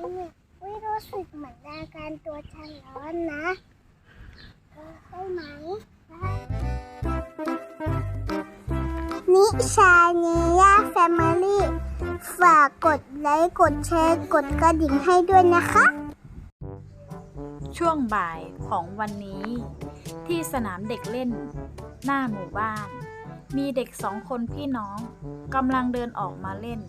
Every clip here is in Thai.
เนี่ยวิรู้สึกเหมือนอาการตัวฉันร้อนนะใช่ไหมนิชาเนียแฟมิลี่ฝากกดไลค์กดแชร์กดกระดิ่งให้ด้วยนะคะ ช่วงบ่ายของวันนี้ ที่สนามเด็กเล่น หน้าหมู่บ้าน มีเด็กสองคนพี่น้องกำลังเดินออกมาเล่น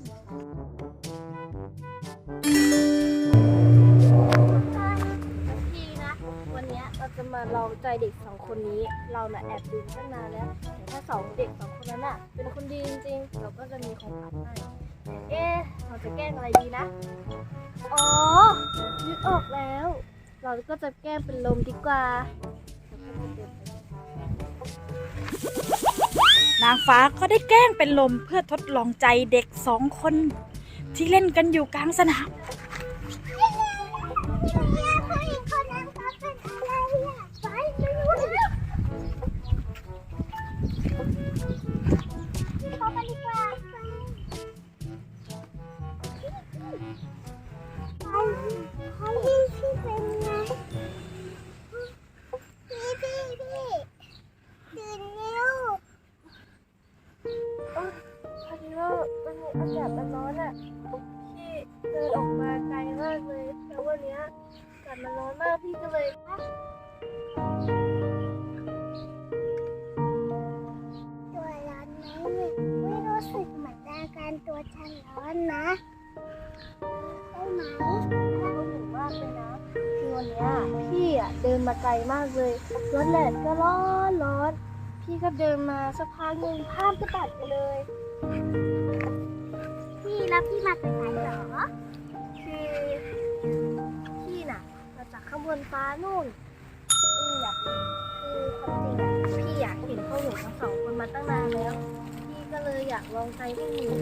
จะมาลองใจเด็กสองคนนี้ เราน่ะแอบดูตั้งนานแล้วแต่ถ้าสองเด็กสองคนนั้นน่ะ เป็นคนดีจริงๆเราก็จะมีของขวัญให้เอ๊ะเราจะแกล้งอะไรดีนะ อ๋อนึกออกแล้ว เราก็จะแกล้งเป็นลมดีกว่า นางฟ้าก็ได้แกล้งเป็นลมเพื่อทดลองใจเด็กสองคน ที่เล่นกันอยู่กลางสนาม วันนี้อากาศมันร้อนอะพี่เดินออกมาไกลมากเลยแล้ววันเนี้ยอากาศมันร้อนมากพี่ก็เลยตัวร้อนไหมเนี่ยไม่รู้สึกเหมือนอาการตัวฉันร้อนนะใช่ไหมร้อนถึงมากเลยนะคือวันเนี้ยพี่อะเดินมาไกลมากเลยรถแดดก็ร้อนร้อนพี่ก็เดินมาสักพักหนึ่งภาพก็ตัดไปเลย พี่แล้วพี่มาจากไหนเหรอคือพี่น่ะ มาจากข้างบนฟ้านู่นอืมอยากคือความจริงอะพี่อยากเห็นพวกหนูทั้งสองคนมาตั้งนานแล้ว พี่ก็เลยอยากลองใจพวกหนู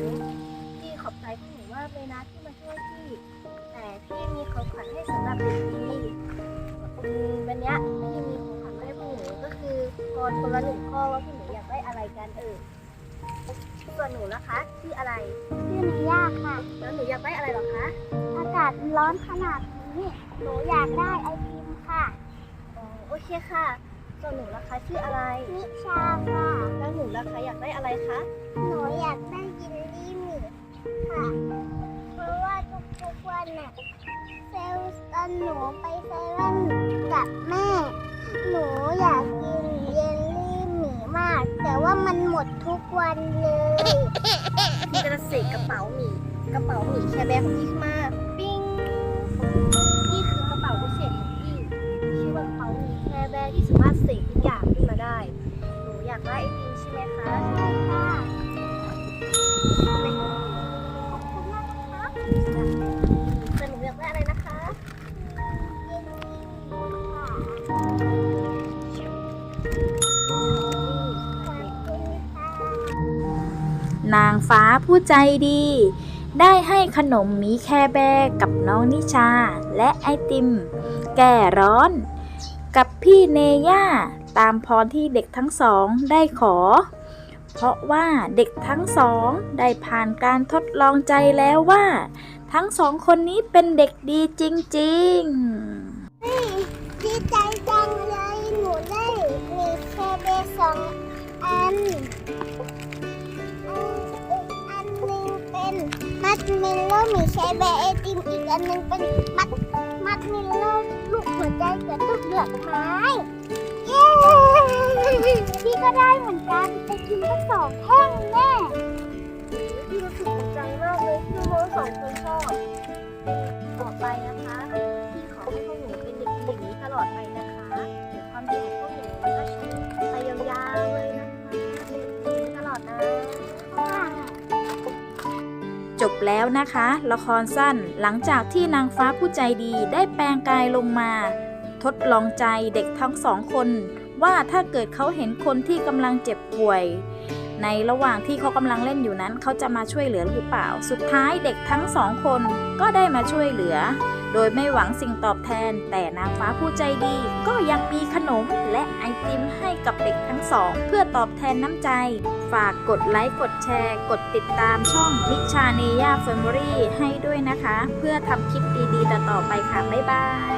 พี่ขอบใจพวกหนูมากเลยนะที่มาช่วยพี่ แต่พี่มีของขวัญให้สำหรับเด็กดีอืมวันเนี้ยพี่มีของขวัญให้พวกหนูก็คือพรคนละหนึ่งข้อว่าพวกหนูอยากได้อะไรกันเออ ส่วนหนูนะคะชื่ออะไรชื่อนิยาค่ะ แล้วหนูอยากได้อะไรเหรอคะ อากาศร้อนขนาดนี้ หนูอยากได้ไอติมค่ะอ๋อโอเคค่ะ ส่วนหนูราคาชื่ออะไร นิชาค่ะ แล้วหนูราคาอยากได้อะไรคะ หนูอยากได้ยินลี่หมี่ค่ะ เพราะว่าทุกๆวันน่ะเซลล์ตอนหนูไปเซเว่นกับแม่ มันหมดทุกวันเลยพี่จะเสกกระเป๋าหมีกระเป๋าหมีแชร์แบร์ของพี่ขึ้นมาปิ้งนี่คือกระเป๋าพิเศษของพี่ชื่อว่ากระเป๋าหมีแชร์แบร์ที่สามารถเสกทุกอย่างขึ้นมาได้หนูอยากได้ไอติมใช่ไหมคะ นางฟ้าผู้ใจดี ได้ให้ขนมมีแคร์แบกับน้องนิชาและไอติม แก่ร้อน กับพี่เนย่าตามพรที่เด็กทั้งสองได้ขอ เพราะว่าเด็กทั้งสองได้ผ่านการทดลองใจแล้วว่า ทั้งสองคนนี้เป็นเด็กดีจริงๆดีใจจังเลยหนูได้มีแค่เบสองอัน มิลโล่มีแค่เบไอติมอีกอันหนึ่งเป็นมัดมัดมิลโล่ลูกหัวใจกับลูกดอกไม้เย้พี่ก็ได้เหมือนกันไปกินก็สองแท่งแน่ บแล้วนะคะ ละครสั้นหลังจากที่นางฟ้าผู้ใจดีได้แปลงกายลงมา ทดลองใจเด็กทั้งสองคน ว่าถ้าเกิดเขาเห็นคนที่กำลังเจ็บป่วย ในระหว่างที่เขากำลังเล่นอยู่นั้น เขาจะมาช่วยเหลือหรือเปล่า สุดท้ายเด็กทั้งสองคนก็ได้มาช่วยเหลือ โดยไม่หวังสิ่งตอบแทน แต่นางฟ้าผู้ใจดี ก็ยังมีขนมและไอติมให้กับเด็กทั้งสอง เพื่อตอบแทนน้ำใจ ฝากกดไลค์กดแชร์ กดติดตามช่องนิชาเนย่าเฟมิลี่ให้ด้วยนะคะ เพื่อทำคลิปดีๆ ต่อๆไปค่ะ บ๊ายบาย